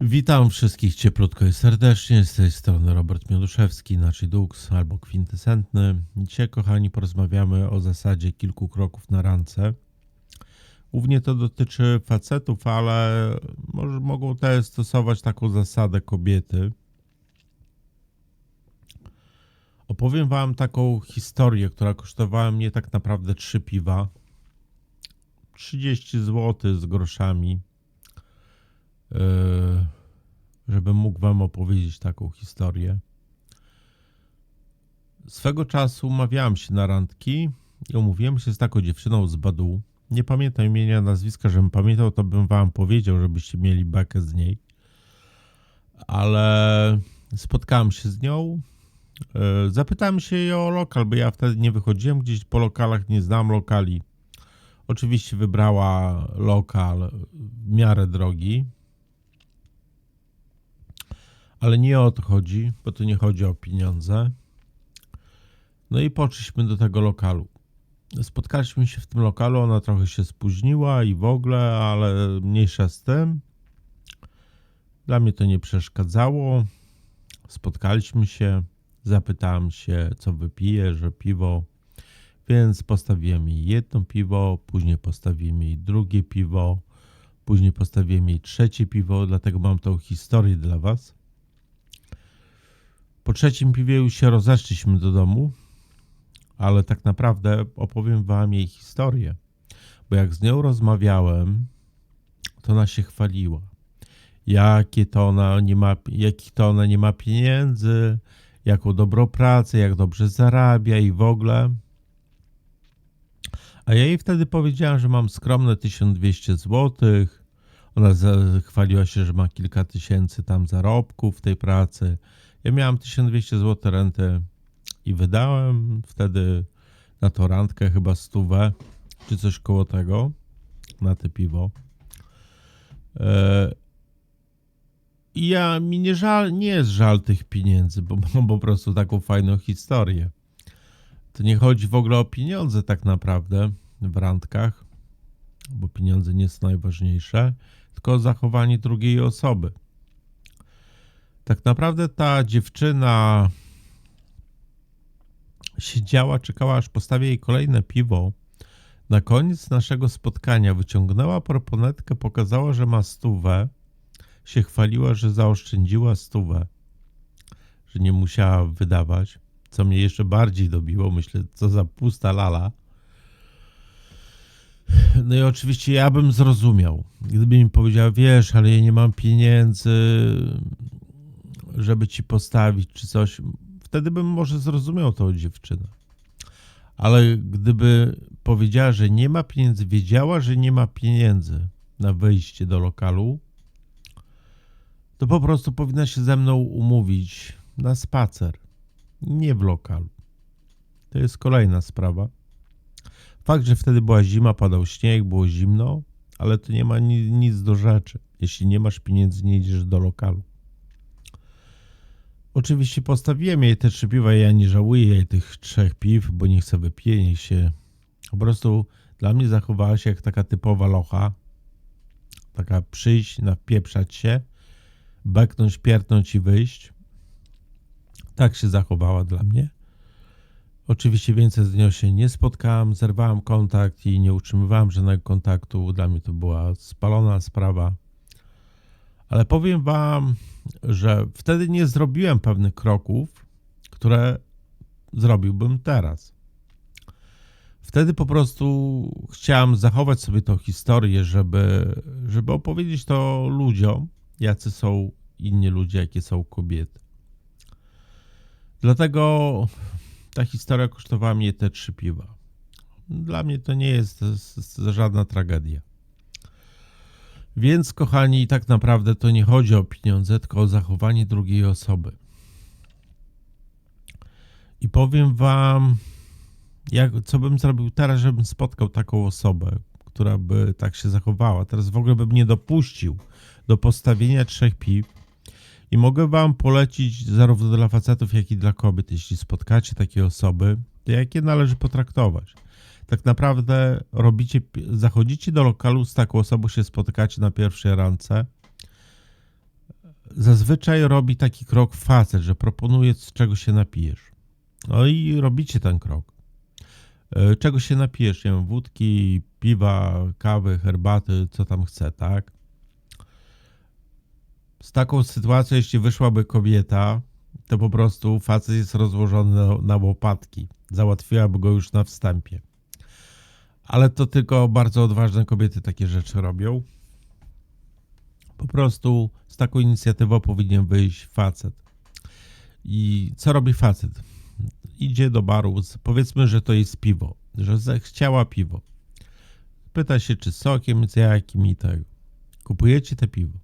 Witam wszystkich cieplutko i serdecznie. Z tej strony Robert Mioduszewski, inaczej Dux albo Kwintesentny. Dzisiaj, kochani, porozmawiamy o zasadzie kilku kroków na rance. Głównie to dotyczy facetów, ale może mogą też stosować taką zasadę kobiety. Opowiem Wam taką historię, która kosztowała mnie tak naprawdę trzy piwa. 30 zł z groszami. Yy, żebym mógł Wam opowiedzieć taką historię. Swego czasu umawiałem się na randki i umówiłem się z taką dziewczyną z Badu. Nie pamiętam imienia, nazwiska, żebym pamiętał, to bym Wam powiedział, żebyście mieli bekę z niej. Ale spotkałem się z nią. Yy, Zapytałem się jej o lokal, bo ja wtedy nie wychodziłem gdzieś po lokalach, nie znam lokali. Oczywiście wybrała lokal w miarę drogi, ale nie o to chodzi, bo tu nie chodzi o pieniądze. No i poszliśmy do tego lokalu. Spotkaliśmy się w tym lokalu, ona trochę się spóźniła i w ogóle, ale mniejsza z tym. Dla mnie to nie przeszkadzało. Spotkaliśmy się, zapytałem się, co wypije, że piwo. Więc postawiłem jej jedno piwo, później postawiłem jej drugie piwo, później postawiłem jej trzecie piwo, dlatego mam tą historię dla Was. Po trzecim piwie już się rozeszliśmy do domu, ale tak naprawdę opowiem Wam jej historię, bo jak z nią rozmawiałem, to ona się chwaliła. Jakie to ona nie ma, jakich to ona nie ma pieniędzy, jaką dobrą pracę, jak dobrze zarabia i w ogóle. A ja jej wtedy powiedziałem, że mam skromne 1200 zł. Ona chwaliła się, że ma kilka tysięcy tam zarobków w tej pracy. Ja miałem 1200 zł renty i wydałem wtedy na tą randkę chyba stówę, czy coś koło tego, na te piwo. E, I ja, mi nie żal, nie jest żal tych pieniędzy, bo mam po prostu taką fajną historię. To nie chodzi w ogóle o pieniądze tak naprawdę w randkach, bo pieniądze nie są najważniejsze, tylko o zachowanie drugiej osoby. Tak naprawdę ta dziewczyna siedziała, czekała, aż postawię jej kolejne piwo. Na koniec naszego spotkania wyciągnęła proponetkę, pokazała, że ma stówę. Się chwaliła, że zaoszczędziła stówę, że nie musiała wydawać, co mnie jeszcze bardziej dobiło. Myślę, co za pusta lala. No i oczywiście ja bym zrozumiał, gdyby mi powiedziała, wiesz, ale ja nie mam pieniędzy, żeby ci postawić czy coś, wtedy bym może zrozumiał tą dziewczynę. Ale gdyby powiedziała, że nie ma pieniędzy, wiedziała, że nie ma pieniędzy na wejście do lokalu, to po prostu powinna się ze mną umówić na spacer, nie w lokalu. To jest kolejna sprawa. Fakt, że wtedy była zima, padał śnieg, było zimno, ale to nie ma ni- nic do rzeczy. Jeśli nie masz pieniędzy, nie idziesz do lokalu. Oczywiście postawiłem jej te trzy piwa, ja nie żałuję jej tych trzech piw, bo nie chcę wypienić się. Po prostu dla mnie zachowała się jak taka typowa locha. Taka przyjść, napieprzać się, beknąć, pierdnąć i wyjść. Tak się zachowała dla mnie. Oczywiście więcej z nią się nie spotkałem, zerwałem kontakt i nie utrzymywałem żadnego kontaktu. Dla mnie to była spalona sprawa. Ale powiem wam, że wtedy nie zrobiłem pewnych kroków, które zrobiłbym teraz. Wtedy po prostu chciałem zachować sobie tą historię, żeby, żeby opowiedzieć to ludziom, jacy są inni ludzie, jakie są kobiety. Dlatego ta historia kosztowała mnie te trzy piwa. Dla mnie to nie jest s- żadna tragedia. Więc, kochani, tak naprawdę to nie chodzi o pieniądze, tylko o zachowanie drugiej osoby. I powiem Wam, jak, co bym zrobił teraz, żebym spotkał taką osobę, która by tak się zachowała. Teraz w ogóle bym nie dopuścił do postawienia trzech piw. I mogę Wam polecić zarówno dla facetów, jak i dla kobiet, jeśli spotkacie takie osoby, to jakie należy potraktować. Tak naprawdę robicie, zachodzicie do lokalu z taką osobą, się spotykacie na pierwszej randce. zazwyczaj robi taki krok facet, że proponuje, z czego się napijesz. No i robicie ten krok. E, Czego się napijesz? Nie wiem, wódki, piwa, kawy, herbaty, co tam chce, tak? Z taką sytuacją, jeśli wyszłaby kobieta, to po prostu facet jest rozłożony na, na łopatki. Załatwiłaby go już na wstępie. Ale to tylko bardzo odważne kobiety takie rzeczy robią. Po prostu z taką inicjatywą powinien wyjść facet. I co robi facet? Idzie do baru, powiedzmy, że to jest piwo, że zechciała piwo. Pyta się, czy sokiem, z jakim i tego. Kupujecie te piwo.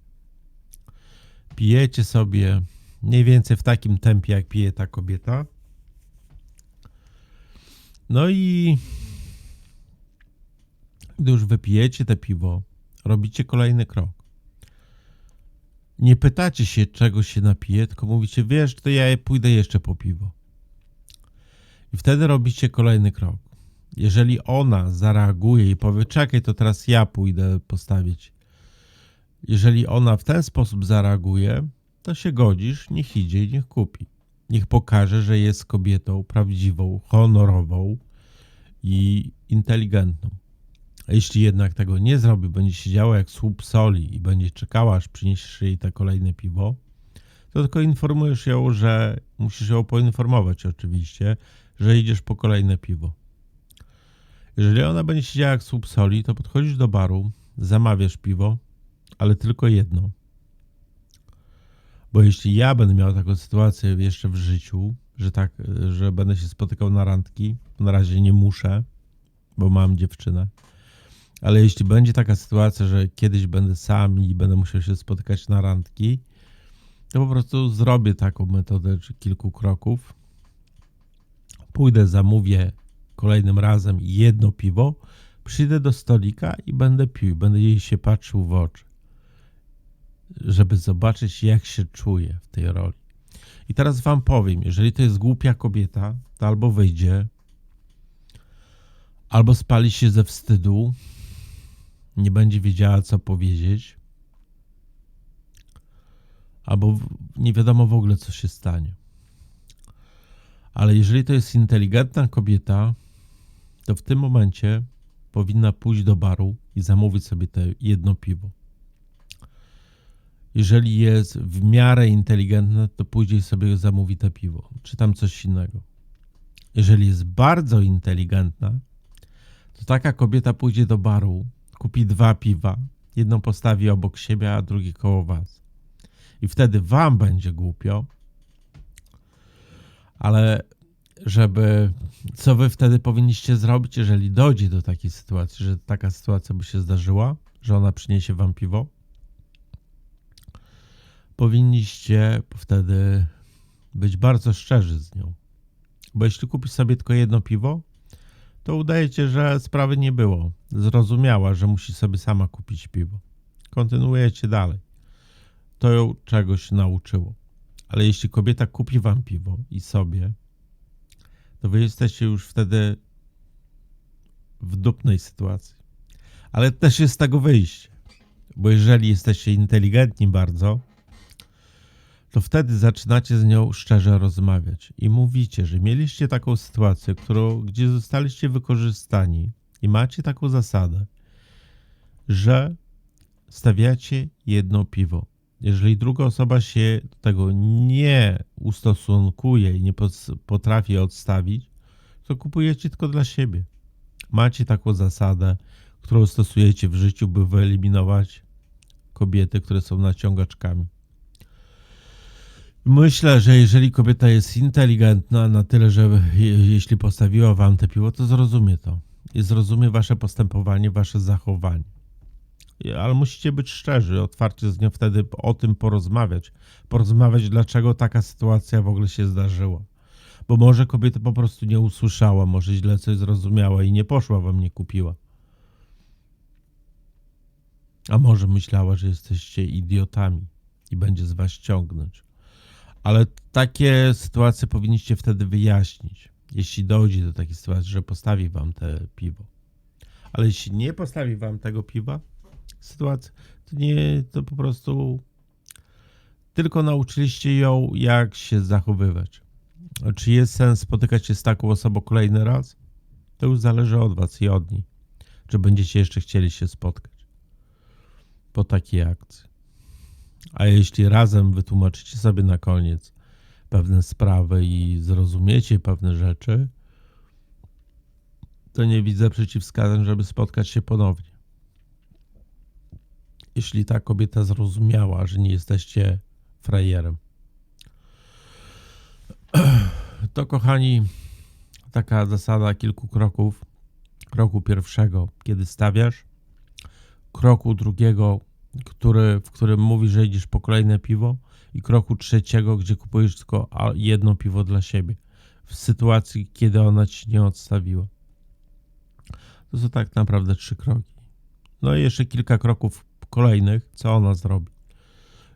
Pijecie sobie mniej więcej w takim tempie, jak pije ta kobieta. No i gdy już wypijecie te piwo, robicie kolejny krok. Nie pytacie się, czego się napije, tylko mówicie, wiesz, to ja pójdę jeszcze po piwo. I wtedy robicie kolejny krok. Jeżeli ona zareaguje i powie, czekaj, to teraz ja pójdę postawić. Jeżeli ona w ten sposób zareaguje, to się godzisz, niech idzie i niech kupi. Niech pokaże, że jest kobietą prawdziwą, honorową i inteligentną. Jeśli jednak tego nie zrobi, będzie siedziała jak słup soli i będzie czekała, aż przyniesiesz jej te kolejne piwo, to tylko informujesz ją, że musisz ją poinformować oczywiście, że idziesz po kolejne piwo. Jeżeli ona będzie siedziała jak słup soli, to podchodzisz do baru, zamawiasz piwo, ale tylko jedno. Bo jeśli ja będę miał taką sytuację jeszcze w życiu, że tak, że będę się spotykał na randki, na razie nie muszę, bo mam dziewczynę, ale jeśli będzie taka sytuacja, że kiedyś będę sam i będę musiał się spotykać na randki, to po prostu zrobię taką metodę czy kilku kroków. Pójdę, zamówię kolejnym razem jedno piwo, przyjdę do stolika i będę pił, będę jej się patrzył w oczy, żeby zobaczyć, jak się czuję w tej roli. I teraz wam powiem, jeżeli to jest głupia kobieta, to albo wyjdzie, albo spali się ze wstydu, nie będzie wiedziała, co powiedzieć, albo nie wiadomo w ogóle, co się stanie. Ale jeżeli to jest inteligentna kobieta, to w tym momencie powinna pójść do baru i zamówić sobie te jedno piwo. Jeżeli jest w miarę inteligentna, to pójdzie sobie zamówi te piwo, czy tam coś innego. Jeżeli jest bardzo inteligentna, to taka kobieta pójdzie do baru, kupi dwa piwa, jedno postawi obok siebie, a drugie koło was. I wtedy wam będzie głupio, ale żeby co wy wtedy powinniście zrobić, jeżeli dojdzie do takiej sytuacji, że taka sytuacja by się zdarzyła, że ona przyniesie wam piwo? Powinniście wtedy być bardzo szczerzy z nią. Bo jeśli kupisz sobie tylko jedno piwo, to udajecie, że sprawy nie było. Zrozumiała, że musi sobie sama kupić piwo. Kontynuujecie dalej. To ją czegoś nauczyło. Ale jeśli kobieta kupi wam piwo i sobie, to wy jesteście już wtedy w dupnej sytuacji. Ale też jest z tego wyjście. Bo jeżeli jesteście inteligentni bardzo, to wtedy zaczynacie z nią szczerze rozmawiać i mówicie, że mieliście taką sytuację, którą, gdzie zostaliście wykorzystani i macie taką zasadę, że stawiacie jedno piwo. Jeżeli druga osoba się do tego nie ustosunkuje i nie potrafi odstawić, to kupujecie tylko dla siebie. Macie taką zasadę, którą stosujecie w życiu, by wyeliminować kobiety, które są naciągaczkami. Myślę, że jeżeli kobieta jest inteligentna na tyle, że je, jeśli postawiła wam te piwo, to zrozumie to. I zrozumie wasze postępowanie, wasze zachowanie. Ale musicie być szczerzy, otwarcie z nią wtedy o tym porozmawiać. Porozmawiać, dlaczego taka sytuacja w ogóle się zdarzyła. Bo może kobieta po prostu nie usłyszała, może źle coś zrozumiała i nie poszła wam, nie kupiła. A może myślała, że jesteście idiotami i będzie z was ciągnąć. Ale takie sytuacje powinniście wtedy wyjaśnić, jeśli dojdzie do takiej sytuacji, że postawi wam te piwo. Ale jeśli nie postawi wam tego piwa, sytuacja, to nie, to po prostu tylko nauczyliście ją, jak się zachowywać. Czy jest sens spotykać się z taką osobą kolejny raz? To już zależy od was i od niej. Czy będziecie jeszcze chcieli się spotkać po takiej akcji. A jeśli razem wytłumaczycie sobie na koniec pewne sprawy i zrozumiecie pewne rzeczy, to nie widzę przeciwwskazań, żeby spotkać się ponownie. Jeśli ta kobieta zrozumiała, że nie jesteście frajerem. To, kochani, taka zasada kilku kroków. Kroku pierwszego, kiedy stawiasz, kroku drugiego, który, w którym mówisz, że idziesz po kolejne piwo, i kroku trzeciego, gdzie kupujesz tylko jedno piwo dla siebie. W sytuacji, kiedy ona ci nie odstawiła. To są tak naprawdę trzy kroki. No i jeszcze kilka kroków kolejnych, co ona zrobi.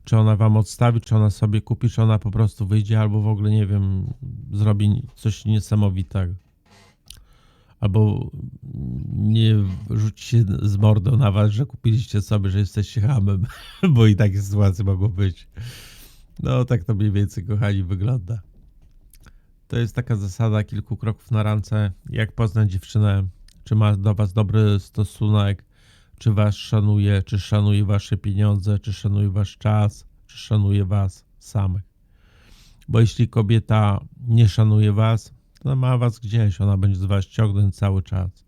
Czy ona wam odstawi, czy ona sobie kupi, czy ona po prostu wyjdzie, albo w ogóle nie wiem, zrobi coś niesamowitego. Albo nie rzuci się z mordą na was, że kupiliście sobie, że jesteście hamem, bo i takie sytuacje mogą być. No, tak to mniej więcej, kochani, wygląda. To jest taka zasada kilku kroków na rance. Jak poznać dziewczynę, czy ma do was dobry stosunek, czy was szanuje, czy szanuje wasze pieniądze, czy szanuje wasz czas, czy szanuje was samych. Bo jeśli kobieta nie szanuje was, to ma was gdzieś, ona będzie z was ciągnąć cały czas.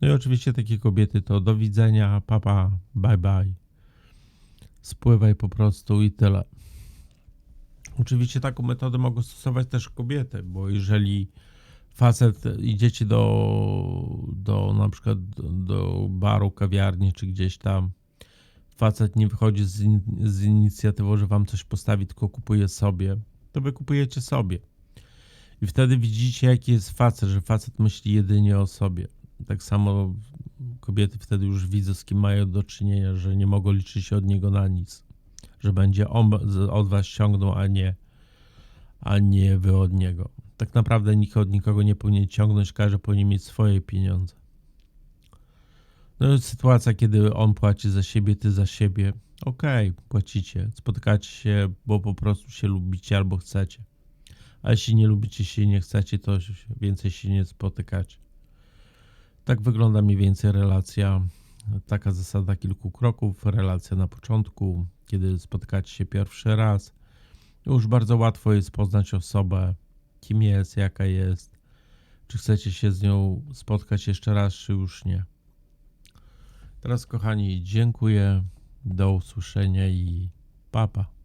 No i oczywiście takie kobiety to do widzenia, papa, bye bye. Spływaj po prostu i tyle. Oczywiście taką metodę mogą stosować też kobiety, bo jeżeli facet idziecie do, do na przykład do, baru, kawiarni czy gdzieś tam, facet nie wychodzi z, in, z inicjatywą, że wam coś postawi, tylko kupuje sobie, to wy kupujecie sobie. I wtedy widzicie, jaki jest facet, że facet myśli jedynie o sobie. Tak samo kobiety wtedy już widzą, z kim mają do czynienia, że nie mogą liczyć się od niego na nic. Że będzie on od was ciągnął, a nie, a nie wy od niego. Tak naprawdę nikt od nikogo nie powinien ciągnąć, każdy powinien mieć swoje pieniądze. No i sytuacja, kiedy on płaci za siebie, ty za siebie. Okej, płacicie. Spotykacie się, bo po prostu się lubicie albo chcecie. A jeśli nie lubicie się i nie chcecie, to więcej się nie spotykacie. Tak wygląda mniej więcej relacja. Taka zasada kilku kroków. Relacja na początku, kiedy spotykacie się pierwszy raz. Już bardzo łatwo jest poznać osobę, kim jest, jaka jest, czy chcecie się z nią spotkać jeszcze raz, czy już nie. Teraz, kochani, dziękuję. Do usłyszenia i papa.